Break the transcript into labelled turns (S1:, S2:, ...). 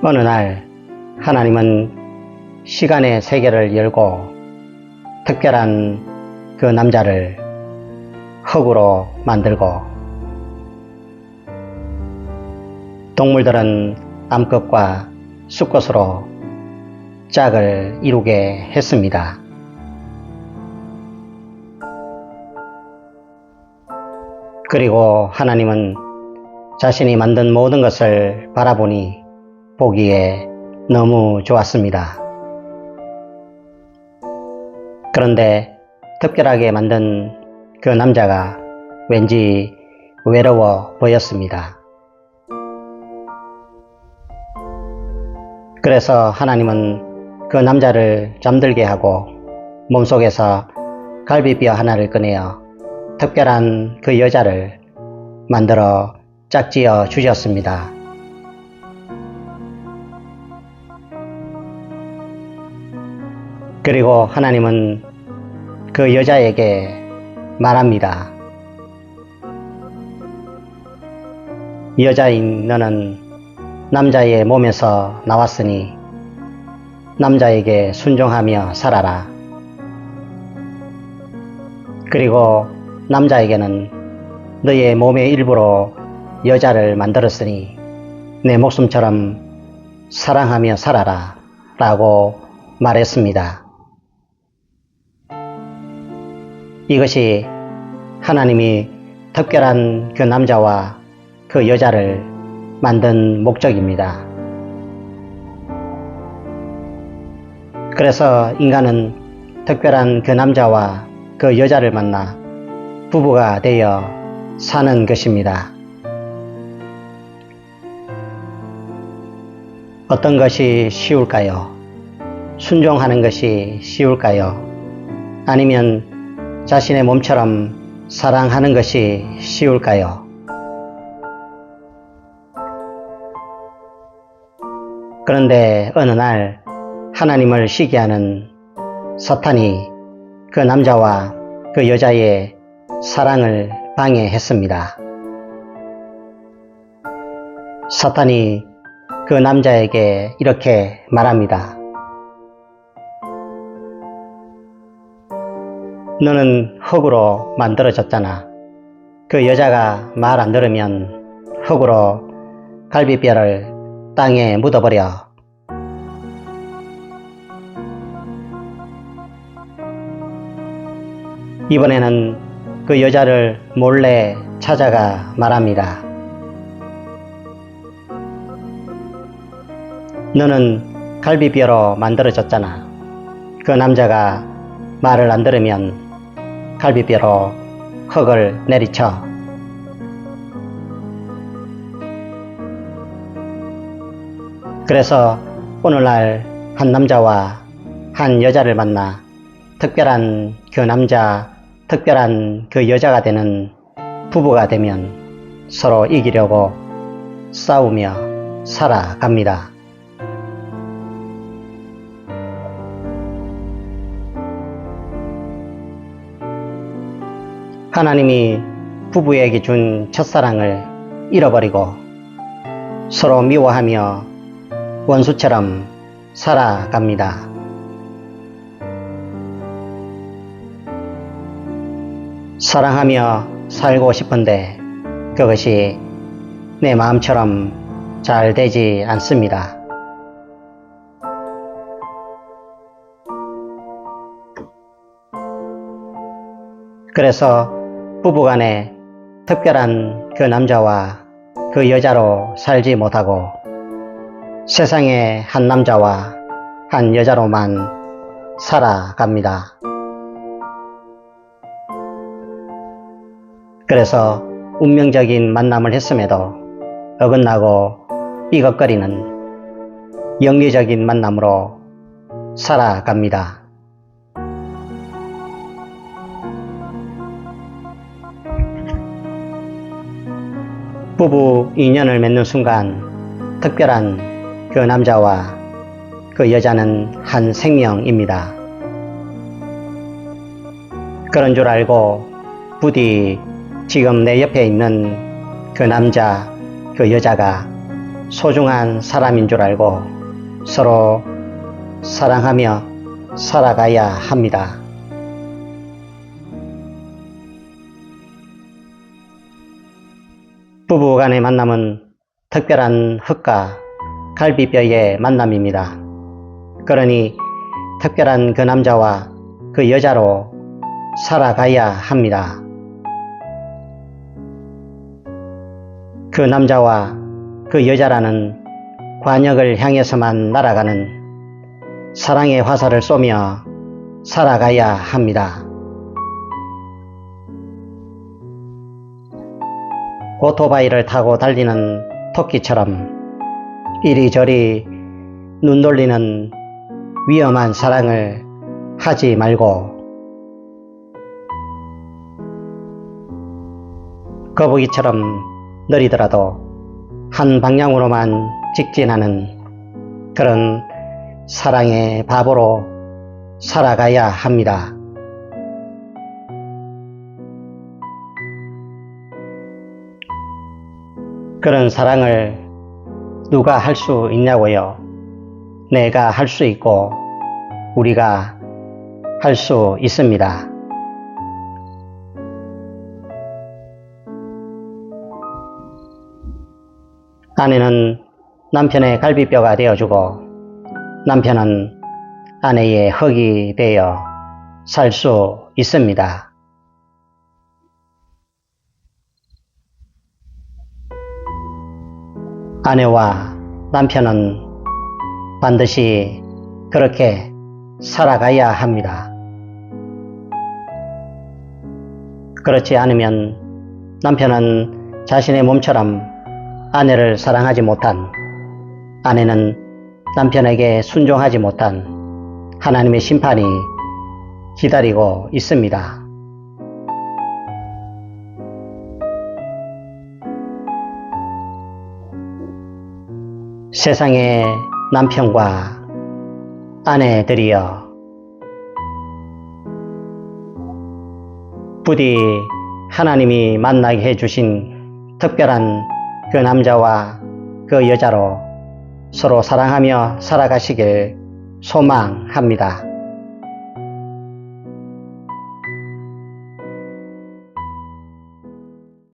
S1: 어느 날 하나님은 시간의 세계를 열고 특별한 그 남자를 흙으로 만들고 동물들은 암컷과 수컷으로 짝을 이루게 했습니다. 그리고 하나님은 자신이 만든 모든 것을 바라보니 보기에 너무 좋았습니다. 그런데 특별하게 만든 그 남자가 왠지 외로워 보였습니다. 그래서 하나님은 그 남자를 잠들게 하고 몸속에서 갈비뼈 하나를 꺼내어 특별한 그 여자를 만들어 짝지어 주셨습니다. 그리고 하나님은 그 여자에게 말합니다. 여자인 너는 남자의 몸에서 나왔으니 남자에게 순종하며 살아라. 그리고 남자에게는 너의 몸의 일부로 여자를 만들었으니 내 목숨처럼 사랑하며 살아라. 라고 말했습니다. 이것이 하나님이 특별한 그 남자와 그 여자를 만든 목적입니다. 그래서 인간은 특별한 그 남자와 그 여자를 만나 부부가 되어 사는 것입니다. 어떤 것이 쉬울까요? 순종하는 것이 쉬울까요? 아니면 자신의 몸처럼 사랑하는 것이 쉬울까요? 그런데 어느 날 하나님을 시기하는 사탄이 그 남자와 그 여자의 사랑을 방해했습니다. 사탄이 그 남자에게 이렇게 말합니다. 너는 흙으로 만들어졌잖아. 그 여자가 말 안 들으면 흙으로 갈비뼈를 땅에 묻어버려. 이번에는 그 여자를 몰래 찾아가 말합니다. 너는 갈비뼈로 만들어졌잖아. 그 남자가 말을 안 들으면 갈비뼈로 흙을 내리쳐. 그래서 오늘날 한 남자와 한 여자를 만나 특별한 그 남자, 특별한 그 여자가 되는 부부가 되면 서로 이기려고 싸우며 살아갑니다. 하나님이 부부에게 준 첫사랑을 잃어버리고 서로 미워하며 원수처럼 살아갑니다. 사랑하며 살고 싶은데 그것이 내 마음처럼 잘 되지 않습니다. 그래서 부부간에 특별한 그 남자와 그 여자로 살지 못하고 세상에 한 남자와 한 여자로만 살아갑니다. 그래서 운명적인 만남을 했음에도 어긋나고 삐걱거리는 영리적인 만남으로 살아갑니다. 부부 인연을 맺는 순간 특별한 그 남자와 그 여자는 한 생명입니다. 그런 줄 알고 부디 지금 내 옆에 있는 그 남자, 그 여자가 소중한 사람인 줄 알고 서로 사랑하며 살아가야 합니다. 부부 간의 만남은 특별한 흙과 갈비뼈의 만남입니다. 그러니 특별한 그 남자와 그 여자로 살아가야 합니다. 그 남자와 그 여자라는 관역을 향해서만 날아가는 사랑의 화살을 쏘며 살아가야 합니다. 오토바이를 타고 달리는 토끼처럼 이리저리 눈 돌리는 위험한 사랑을 하지 말고 거북이처럼 느리더라도 한 방향으로만 직진하는 그런 사랑의 바보로 살아가야 합니다. 그런 사랑을 누가 할 수 있냐고요? 내가 할 수 있고 우리가 할 수 있습니다. 아내는 남편의 갈비뼈가 되어주고 남편은 아내의 흙이 되어 살 수 있습니다. 아내와 남편은 반드시 그렇게 살아가야 합니다. 그렇지 않으면 남편은 자신의 몸처럼 아내를 사랑하지 못한 아내는 남편에게 순종하지 못한 하나님의 심판이 기다리고 있습니다. 세상의 남편과 아내들이여 부디 하나님이 만나게 해주신 특별한 그 남자와 그 여자로 서로 사랑하며 살아가시길 소망합니다.